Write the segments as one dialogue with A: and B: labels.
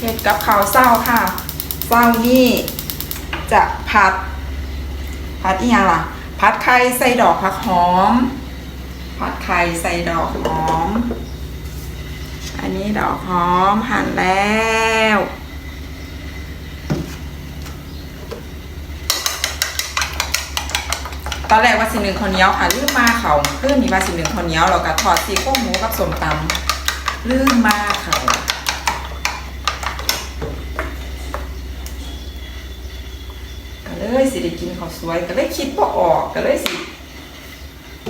A: เห็ดกับข้าวเศร้าค่ะเศร้านี่จะผัด ผัดอีหยังล่ะ ผัดไข่ใส่ดอกผักหอม ผัดไข่ใส่ดอกหอม อันนี้ดอกหอมหั่นแล้วตอนแรกว่าสิหนึ่งคนเนียวค่ะลืมมาเขาเพิ่มมีว่าสิหนึ่งคนเนียวเราก็ทอดซีโครงหมูกับสมตำลืมมาเขาก็เลย สิได้กินข้าวสวย ก็เลยคิดว่าออกก็เลยสิ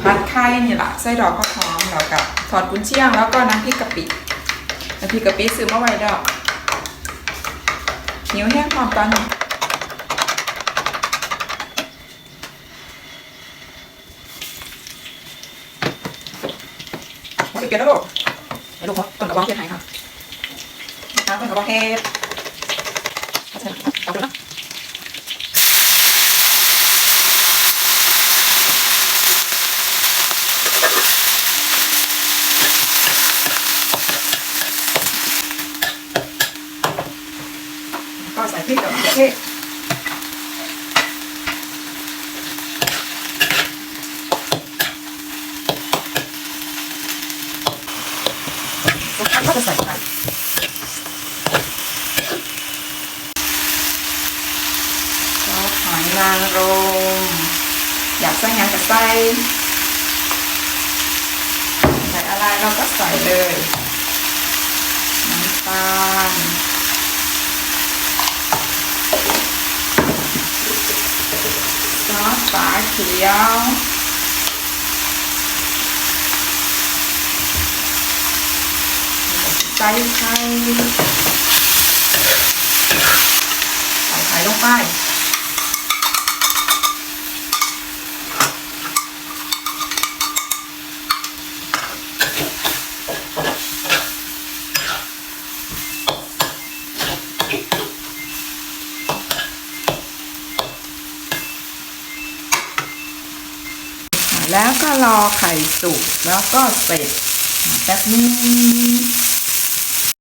A: ผัดไข่นี่แหละใส่ดอกข้าวหอมแล้วกับทอดกุนเชียงแล้วก็น้ำพริกกะปิน้ำพริกกะปิซื้อมาไว้ดอกหิวแห้งความตอนนี้หมดเปลี่ยนแล้วลูกเดี๋ยลูกต้นกระบองเทียนไหนค่ะน้ำต้นกระบองเฮ็ดเอาเถอะเอาไปนะ พริกกับมะเขือเทศก็จะใส่ไข่ซอสหอยนางรมอยากใส่ยังก็ใส่ใส่อะไรเราก็ใส่เลยน้ำตาล ซอส ฝาเขียว ใส่ไข่ใส่ไข่ลงไป แล้วก็รอไข่สุกแล้วก็เสร็จแป๊บนึง